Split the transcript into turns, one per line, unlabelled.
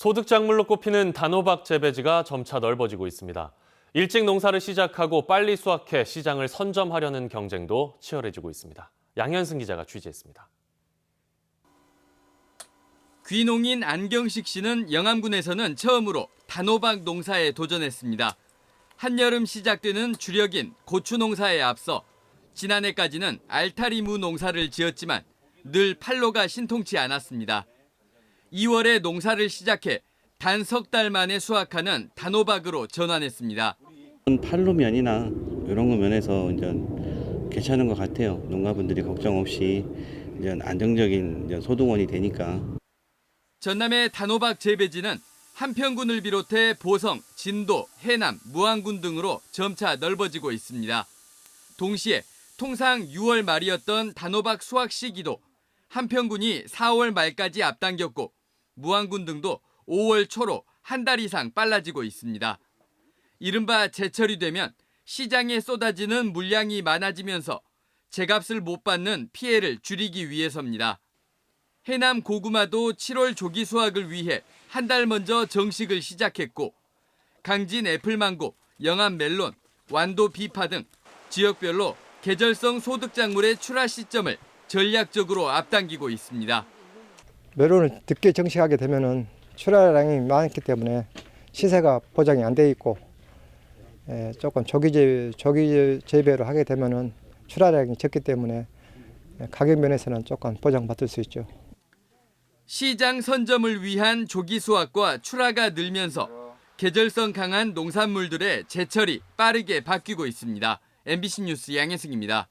소득작물로 꼽히는 단호박 재배지가 점차 넓어지고 있습니다. 일찍 농사를 시작하고 빨리 수확해 시장을 선점하려는 경쟁도 치열해지고 있습니다. 양현승 기자가 취재했습니다.
귀농인 안경식 씨는 영암군에서는 처음으로 단호박 농사에 도전했습니다. 한여름 시작되는 주력인 고추 농사에 앞서 지난해까지는 알타리무 농사를 지었지만 늘 판로가 신통치 않았습니다. 2월에 농사를 시작해 단 석 달 만에 수확하는 단호박으로 전환했습니다.
팔로 면이나 이런 거 면에서 이제 괜찮은 것 같아요. 농가분들이 걱정 없이 이제 안정적인 이제 소득원이 되니까.
전남의 단호박 재배지는 한평군을 비롯해 보성, 진도, 해남, 무안군 등으로 점차 넓어지고 있습니다. 동시에 통상 6월 말이었던 단호박 수확 시기도 한평군이 4월 말까지 앞당겼고 무안군 등도 5월 초로 한 달 이상 빨라지고 있습니다. 이른바 제철이 되면 시장에 쏟아지는 물량이 많아지면서 제값을 못 받는 피해를 줄이기 위해서입니다. 해남 고구마도 7월 조기 수확을 위해 한 달 먼저 정식을 시작했고 강진 애플망고, 영암 멜론, 완도 비파 등 지역별로 계절성 소득작물의 출하 시점을 전략적으로 앞당기고 있습니다.
메론을 늦게 정식하게 되면은 출하량이 많기 때문에 시세가 보장이 안 돼 있고 예, 조금 조기 재 조기 재배를 하게 되면은 출하량이 적기 때문에 가격 면에서는 조금 보장받을 수 있죠.
시장 선점을 위한 조기 수확과 출하가 늘면서 계절성 강한 농산물들의 제철이 빠르게 바뀌고 있습니다. MBC 뉴스 양혜승입니다.